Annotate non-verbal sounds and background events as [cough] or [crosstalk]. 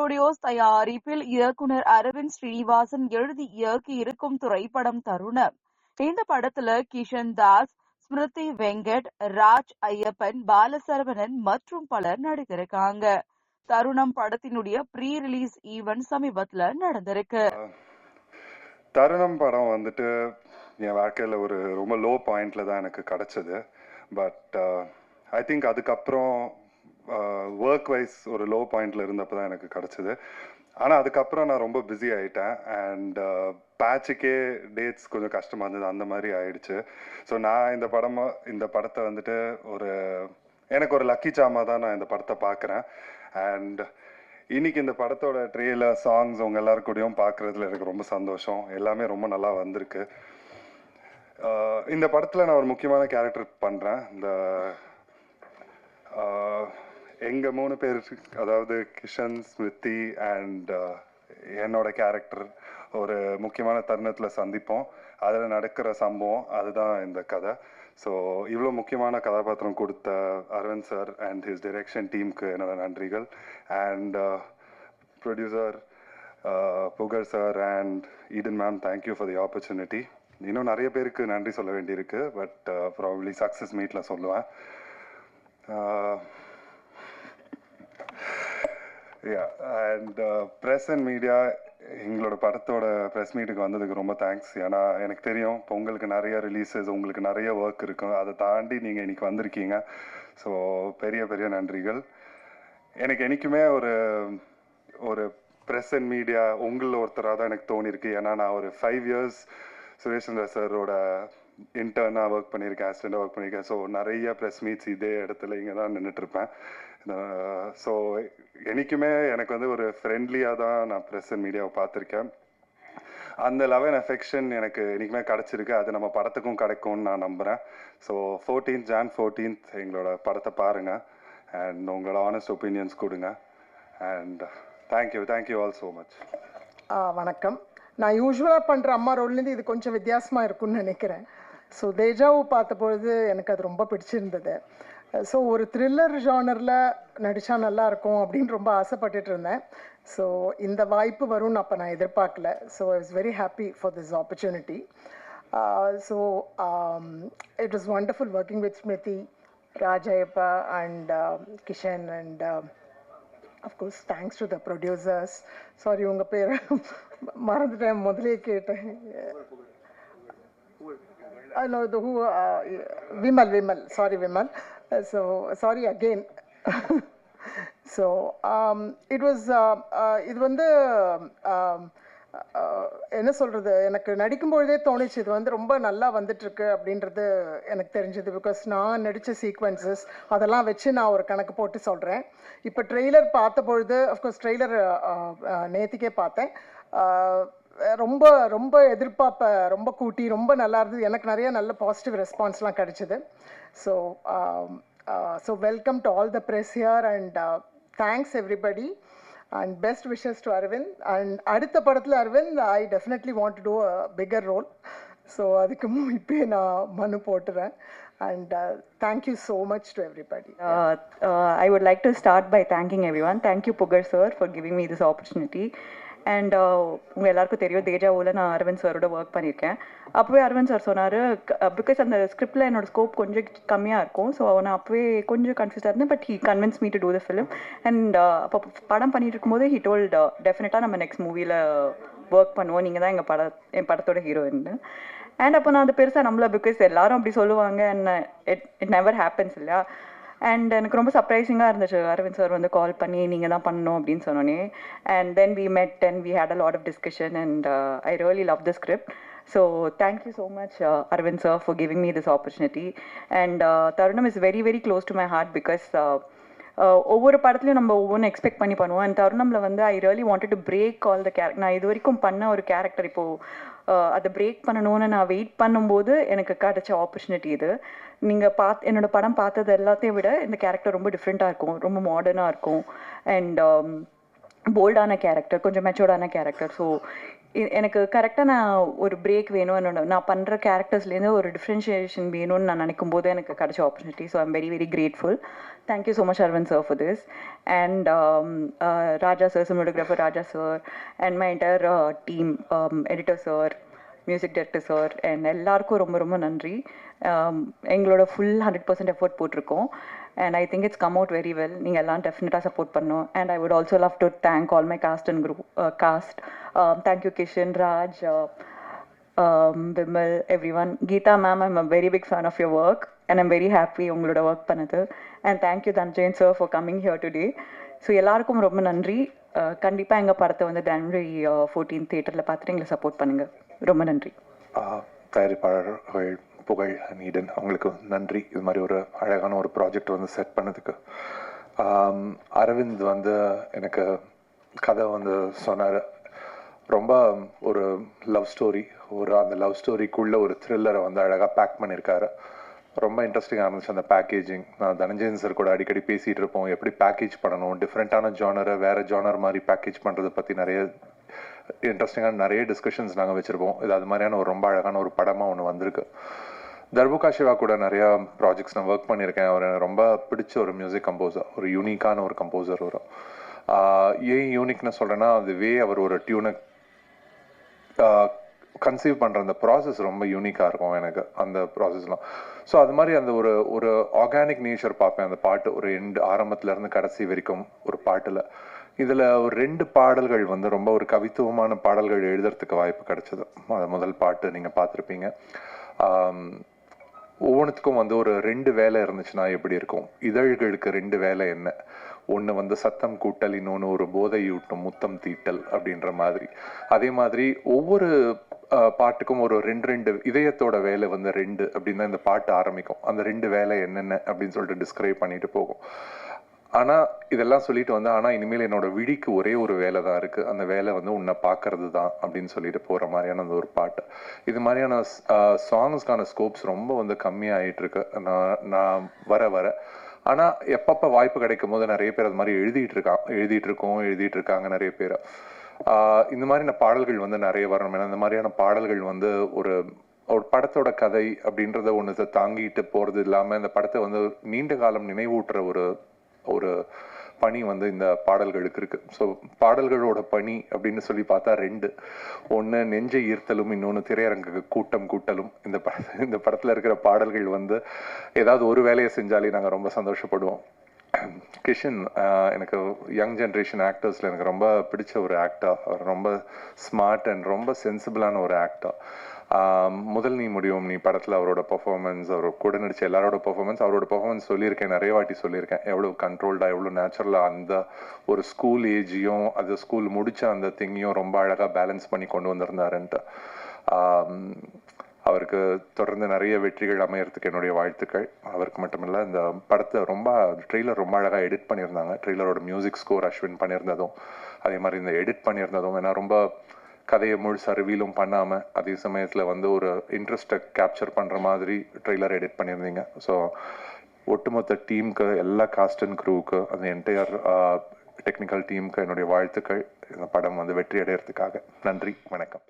Studios தயாரிப்பில் இயக்குனர் அரவிந்த் ஸ்ரீனிவாசன் எழுதி இயக்கி இருக்கும் திரைப்படம் தருணம். இந்த படத்துல கிஷன் தாஸ் ஸ்மிருதி வெங்கட் ராஜ் ஐயப்பன் பாலசரவணன் மற்றும் பலர் நடித்திருக்காங்க. தருணம் படத்தினுடைய ப்ரீ ரிலீஸ் ஈவென்ட் சமீபத்துல நடந்திருக்கு. தருணம் படம் வந்துட்டு என் வாழ்க்கையில ஒரு ரொம்ப லோ பாயிண்ட்ல தான் எனக்கு கிடைச்சது. பட் ஐ திங்க் அதுக்கப்புறம் ஒர்க் வைஸ் ஒரு லோ பாயிண்ட்ல இருந்தப்போ தான் எனக்கு கிடச்சிது. ஆனால் அதுக்கப்புறம் நான் ரொம்ப பிஸி ஆகிட்டேன் அண்ட் பேட்சுக்கே டேட்ஸ் கொஞ்சம் கஷ்டமாக இருந்தது. அந்த மாதிரி ஆயிடுச்சு. ஸோ நான் இந்த படமாக இந்த படத்தை வந்துட்டு ஒரு எனக்கு ஒரு லக்கி சாமா தான் நான் இந்த படத்தை பார்க்குறேன். அண்ட் இன்னைக்கு இந்த படத்தோட ட்ரெயிலர் சாங்ஸ் உங்க எல்லாரு கூடயும் பார்க்கறதுல எனக்கு ரொம்ப சந்தோஷம். எல்லாமே ரொம்ப நல்லா வந்திருக்கு. இந்த படத்தில் நான் ஒரு முக்கியமான கேரக்டர் பண்ணுறேன் இந்த எங்கள் எங்க மூணு பேர் அதாவது கிஷன் ஸ்மிருதி அண்ட் uh, என்னோட கேரக்டர் ஒரு முக்கியமான தருணத்தில் சந்திப்போம். அதில் நடக்கிற சம்பவம் அதுதான் இந்த கதை. ஸோ இவ்வளோ முக்கியமான கதாபாத்திரம் கொடுத்த Aravind sir and his direction டீமுக்கு என்னோட நன்றிகள். And producer uh, uh, Pugazh sir and Eden ma'am thank you for the opportunity இன்னும் நிறைய பேருக்கு நன்றி சொல்ல வேண்டியிருக்கு பட் ப்ராபப்ளி சக்ஸஸ் மீட்டில் சொல்லுவேன். அண்ட் ப்ரெஸ் அண்ட் மீடியா எங்களோட படத்தோட ப்ரெஸ் மீட்டுக்கு வந்ததுக்கு ரொம்ப தேங்க்ஸ் ஏன்னா எனக்கு தெரியும் இப்போ உங்களுக்கு நிறைய ரிலீஸஸ் உங்களுக்கு நிறைய ஒர்க் இருக்கும் அதை தாண்டி நீங்கள் இன்னைக்கு வந்திருக்கீங்க. ஸோ பெரிய பெரிய நன்றிகள். எனக்கு என்றைக்குமே ஒரு ஒரு ப்ரெஸ் அண்ட் மீடியா உங்களில் ஒருத்தராக தான் எனக்கு தோணிருக்கு. ஏன்னா நான் ஒரு ஃபைவ் இயர்ஸ் சுரேஷ் சந்திர சாரோட இன்டர்னாக ஒர்க் பண்ணியிருக்கேன் அசிஸ்டண்டாக ஒர்க் பண்ணியிருக்கேன். ஸோ நிறைய ப்ரெஸ் மீட்ஸ் இதே இடத்துல இங்கே தான் நின்றுட்டுருப்பேன் ஸோ என்றைக்குமே எனக்கு வந்து ஒரு ஃப்ரெண்ட்லியாக தான் நான் ப்ரெஸ் அண்ட் மீடியாவை பார்த்துருக்கேன். அந்த லவ் அண்ட் அஃபெக்ஷன் எனக்கு என்றைக்குமே கிடச்சிருக்கு. அது நம்ம படத்துக்கும் கிடைக்கும்னு நான் நம்புகிறேன் ஸோ ஃபோர்டீன்த் ஜான் ஃபோர்டீன்த் எங்களோட படத்தை பாருங்கள் அண்ட் உங்களோட ஆனஸ்ட் ஒப்பீனியன்ஸ் கொடுங்க. And thank you thank you all so much வணக்கம். நான் யூஸ்வலாக பண்ணுற அம்மா ரோல்லேருந்து இது கொஞ்சம் வித்தியாசமாக இருக்கும்னு நினைக்கிறேன். ஸோ தேஜாவை பார்த்த பொழுது எனக்கு அது ரொம்ப பிடிச்சிருந்தது. ஸோ ஒரு த்ரில்லர் ஜானரில் நடித்தா நல்லாயிருக்கும் அப்படின்னு ரொம்ப ஆசைப்பட்டுட்டு இருந்தேன். ஸோ இந்த வாய்ப்பு வரும்னு அப்போ நான் எதிர்பார்க்கல. So I was very happy for this opportunity so it is wonderful working with Smriti Rajayappa and Kishan and of course thanks to the producers sorry உங்கள் பேரை [laughs] மறந்துட்டேன். முதலே கேட்டேன். I know the who, uh, Vimal, Vimal, sorry, Vimal. Uh, so, sorry again. [laughs] so, um, it was, uh, uh, இது வந்து um, uh, என்ன சொல்கிறது எனக்கு நடிக்கும்பொழுதே தோணுச்சு. இது வந்து ரொம்ப நல்லா வந்துட்டுருக்கு அப்படின்றது எனக்கு தெரிஞ்சது. பிகாஸ் நான் நடித்த சீக்வன்சஸ் அதெல்லாம் வச்சு நான் ஒரு கணக்கு போட்டு சொல்கிறேன் இப்போ ட்ரெய்லர் பார்த்த பொழுது அஃப்கோர்ஸ் ட்ரெய்லர் நேத்திக்கே பார்த்தேன். ரொம்ப ரொம்ப எதிர்பார்ப்ப ரொம்ப கூட்டி ரொம்ப நல்லா இருந்தது. எனக்கு நிறைய நல்ல பாசிட்டிவ் ரெஸ்பான்ஸ்லாம் கிடைச்சிது. So so welcome to all the press here and thanks everybody and best wishes to Aravind and அடுத்த படத்தில் Aravind I definitely want to do a bigger role so அதுக்கு இப்பயே நான் மனு போட்டுறேன். And thank you so much to everybody I would like to start by thanking every one thank you Pugazh sir for giving me this opportunity. And uh, உங்கள் எல்லாருக்கும் தெரியும் தேஜாவில் நான் அரவிந்த் சாரோட ஒர்க் பண்ணியிருக்கேன் அப்போவே அரவிந்த் சார் சொன்னார் பிகாஸ் அந்த ஸ்கிரிப்டில் என்னோட ஸ்கோப் கொஞ்சம் கம்மியாக இருக்கும். ஸோ நான் அப்போவே கொஞ்சம் கன்ஃபியூஸாக இருந்தேன் but he convince me to do the film and அப்போ படம் பண்ணிட்டு இருக்கும்போது ஹி டோல்ட் டெஃபினட்டாக நம்ம நெக்ஸ்ட் மூவியில் ஒர்க் பண்ணுவோம். நீங்கள் தான் எங்கள் பட என் படத்தோட ஹீரோயின்னு அண்ட் அப்போ நான் அது பெருசாக நம்மள பிகாஸ் எல்லாரும் அப்படி சொல்லுவாங்க and it it never happens இல்லையா? அண்ட் எனக்கு ரொம்ப சர்ப்ரைசிங்காக இருந்துச்சு. அரவிந்த் சார் வந்து கால் பண்ணி நீங்கள் தான் பண்ணணும் அப்படின்னு சொன்னோன்னே and then we met and we had a lot of discussion and I really love the script so thank you so much Aravind sir for giving me this opportunity and Tharunam is very very close to my heart because ஒவ்வொரு படத்துலையும் நம்ம ஒவ்வொன்று expect பண்ணி பண்ணுவோம். And தருணமில் வந்து I really wanted to break all the character நான் இது வரைக்கும் பண்ண ஒரு கேரக்டர் இப்போது அதை பிரேக் பண்ணணும்னு நான் வெயிட் பண்ணும்போது எனக்கு கிடைச்ச ஆப்பர்ச்சுனிட்டி இது. நீங்கள் பாத் என்னோட படம் பார்த்தது எல்லாத்தையும் விட இந்த கேரக்டர் ரொம்ப டிஃப்ரெண்ட்டாக இருக்கும். ரொம்ப மாடர்னாக இருக்கும். அண்ட் போல்டான கேரக்டர் கொஞ்சம் மெச்சோர்டான கேரக்டர் ஸோ எனக்கு கரெக்டாக நான் ஒரு பிரேக் வேணும். என்னோட நான் பண்ணுற கேரக்டர்ஸ்லேருந்து ஒரு டிஃப்ரென்ஷியேஷன் வேணும்னு நான் நினைக்கும் போது எனக்கு கிடைச்ச opportunity so I'm very very grateful thank you so much Aravind sir for this and Raja sir cinematographer Raja sir and my entire team editor sir music director sir and எல்லாருக்கும் ரொம்ப ரொம்ப நன்றி. எங்களோட ஃபுல் ஹண்ட்ரட் பர்சன்ட் எஃபோர்ட் போட்டிருக்கோம். And I think it's come out very well நீங்கள் எல்லாம் டெஃபினட்டாக support பண்ணணும். And I would also love to thank all my cast and group cast thank you Kishan Raj Vimal every one Geetha ma'am I'm a very big fan of your work and I'm very happy உங்களோட work பண்ணது. And thank you Dhananjayan sir for coming here today so எல்லாருக்கும் ரொம்ப நன்றி. கண்டிப்பாக எங்கள் படத்தை வந்து ஜனவரி fourteen தேட்டரில் பார்த்துட்டு எங்களை சப்போர்ட் பண்ணுங்கள் ரொம்ப நன்றி. தயாரிப்பாளர்கள் புகழ் நீடன் அவங்களுக்கு நன்றி. இது மாதிரி ஒரு அழகான ஒரு ப்ராஜெக்ட் வந்து செட் பண்ணதுக்கு. அரவிந்த் வந்து எனக்கு கதை வந்து சொன்னார். ரொம்ப ஒரு லவ் ஸ்டோரி ஒரு அந்த லவ் ஸ்டோரிக்குள்ள ஒரு த்ரில்லரை வந்து அழகாக பேக் பண்ணியிருக்காரு ரொம்ப இன்ட்ரெஸ்டிங்காக இருந்துச்சு அந்த பேக்கேஜிங் நான் தனஞ்சயன் சார் கூட அடிக்கடி பேசிகிட்டு இருப்போம். எப்படி பேக்கேஜ் பண்ணணும்? டிஃப்ரெண்ட்டான ஜானரை வேறு ஜானர் மாதிரி பேக்கேஜ் பண்ணுறதை பற்றி நிறைய இன்ட்ரெஸ்டிங்கான நிறைய டிஸ்கஷன்ஸ் நாங்கள் வச்சுருப்போம். இது அது மாதிரியான ஒரு ரொம்ப அழகான ஒரு படமாக ஒன்று வந்திருக்கு. தர்புகா சிவா கூட நிறையா ப்ராஜெக்ட்ஸ் நான் ஒர்க் பண்ணியிருக்கேன். அவர் எனக்கு ரொம்ப பிடிச்ச ஒரு மியூசிக் கம்போசர் ஒரு யூனிக்கான ஒரு கம்போசர் வரும் ஏன் யூனிக்னு சொல்கிறேன்னா அது வே அவர் ஒரு டியூனை கன்சீவ் பண்ணுற அந்த ப்ராசஸ் ரொம்ப யூனிக்காக இருக்கும் எனக்கு அந்த ப்ராசஸ்லாம் ஸோ அது மாதிரி அந்த ஒரு ஒரு ஆர்கானிக் நேச்சர் பார்ப்பேன் அந்த பாட்டு. ஒரு எண்டு ஆரம்பத்துலேருந்து கடைசி வரைக்கும் ஒரு பாட்டில். இதில் ஒரு ரெண்டு பாடல்கள் வந்து ரொம்ப ஒரு கவித்துவமான பாடல்கள் எழுதுறதுக்கு வாய்ப்பு கிடைச்சது. அது முதல் பாட்டு நீங்கள் பார்த்துருப்பீங்க. ஒவ்வொன்றுத்துக்கும் வந்து ஒரு ரெண்டு வேலை இருந்துச்சுன்னா எப்படி இருக்கும்? இதழ்களுக்கு ரெண்டு வேலை என்ன? ஒன்று வந்து சத்தம் கூட்டல் இன்னொன்று ஒரு போதையூட்டும் முத்தம் தீட்டல் அப்படின்ற மாதிரி. அதே மாதிரி ஒவ்வொரு பாட்டுக்கும் ஒரு ரெண்டு ரெண்டு இதயத்தோட வேலை வந்து ரெண்டு அப்படின்னு தான் இந்த பாட்டு ஆரம்பிக்கும். அந்த ரெண்டு வேலை என்னென்ன அப்படின்னு சொல்லிட்டு டிஸ்கிரைப் பண்ணிட்டு போகும். ஆனா இதெல்லாம் சொல்லிட்டு வந்து ஆனா இனிமேல் என்னோட விழிக்கு ஒரே ஒரு வேலை தான் இருக்கு. அந்த வேலை வந்து உன்னை பார்க்கறது தான் அப்படின்னு சொல்லிட்டு போற மாதிரியான அந்த ஒரு பாட்டு. இது மாதிரியான சாங்ஸ்க்கான ஸ்கோப்ஸ் ரொம்ப வந்து கம்மியாயிட்டு இருக்கு. நான் நான் வர வர. ஆனா எப்பப்ப வாய்ப்பு கிடைக்கும் போது நிறைய பேர் அது மாதிரி எழுதிட்டு இருக்கான் எழுதிட்டு இருக்கோம் எழுதிட்டு இருக்காங்க நிறைய பேர். இந்த மாதிரியான பாடல்கள் வந்து நிறைய வரணும். ஏன்னா இந்த மாதிரியான பாடல்கள் வந்து ஒரு ஒரு படத்தோட கதை அப்படின்றத ஒன்று தாங்கிட்டு போறது இல்லாம இந்த படத்தை வந்து நீண்ட காலம் நினைவூட்டுற ஒரு ஒரு பணி வந்து இந்த பாடல்களுக்கு இருக்கு. ஸோ பாடல்களோட பணி அப்படின்னு சொல்லி பார்த்தா ரெண்டு. ஒன்று நெஞ்சை ஈர்த்தலும் இன்னொன்று திரையரங்குக்கு கூட்டம் கூட்டலும். இந்த பட இந்த படத்தில் இருக்கிற பாடல்கள் வந்து ஏதாவது ஒரு வேலையை செஞ்சாலே நாங்கள் ரொம்ப சந்தோஷப்படுவோம். கிஷன் எனக்கு யங் ஜென்ரேஷன் ஆக்டர்ஸில் எனக்கு ரொம்ப பிடிச்ச ஒரு ஆக்டர் அவர் ரொம்ப ஸ்மார்ட் அண்ட் ரொம்ப சென்சிபிளான ஒரு ஆக்டர் முதல் நீ முடியும் நீ படத்தில் அவரோட பர்ஃபார்மன்ஸ் அவர் கூட நடிச்ச எல்லாரோட பர்ஃபார்மன்ஸ் அவரோட பர்ஃபார்மன்ஸ் சொல்லியிருக்கேன் நிறைய வாட்டி சொல்லியிருக்கேன். எவ்வளோ கண்ட்ரோல்டாக எவ்வளோ நேச்சுரலாக அந்த ஒரு ஸ்கூல் ஏஜையும் அது ஸ்கூல் முடித்த அந்த திங்கையும் ரொம்ப அழகாக பேலன்ஸ் பண்ணி கொண்டு வந்திருந்தாருன்ட்டு. அவருக்கு தொடர்ந்து நிறைய வெற்றிகள் அமையறதுக்கு என்னுடைய வாழ்த்துக்கள். அவருக்கு மட்டுமில்ல இந்த படத்தை ரொம்ப ட்ரெய்லர் ரொம்ப அழகாக எடிட் பண்ணியிருந்தாங்க. ட்ரெய்லரோட மியூசிக் ஸ்கோர் அஸ்வின் பண்ணியிருந்ததும் அதே மாதிரி இந்த எடிட் பண்ணியிருந்ததும் ஏன்னா ரொம்ப கதையை முழு ரிவீலும் பண்ணாமல் அதே சமயத்தில் வந்து ஒரு இன்ட்ரெஸ்ட்டை கேப்சர் பண்ணுற மாதிரி ட்ரெய்லர் எடிட் பண்ணியிருந்தீங்க. ஸோ ஒட்டுமொத்த டீமுக்கு எல்லா காஸ்ட் அண்ட் க்ரூவுக்கு அந்த என்டையர் டெக்னிக்கல் டீமுக்கு என்னுடைய வாழ்த்துக்கள். இந்த படம் வந்து வெற்றி அடையிறதுக்காக. நன்றி வணக்கம்.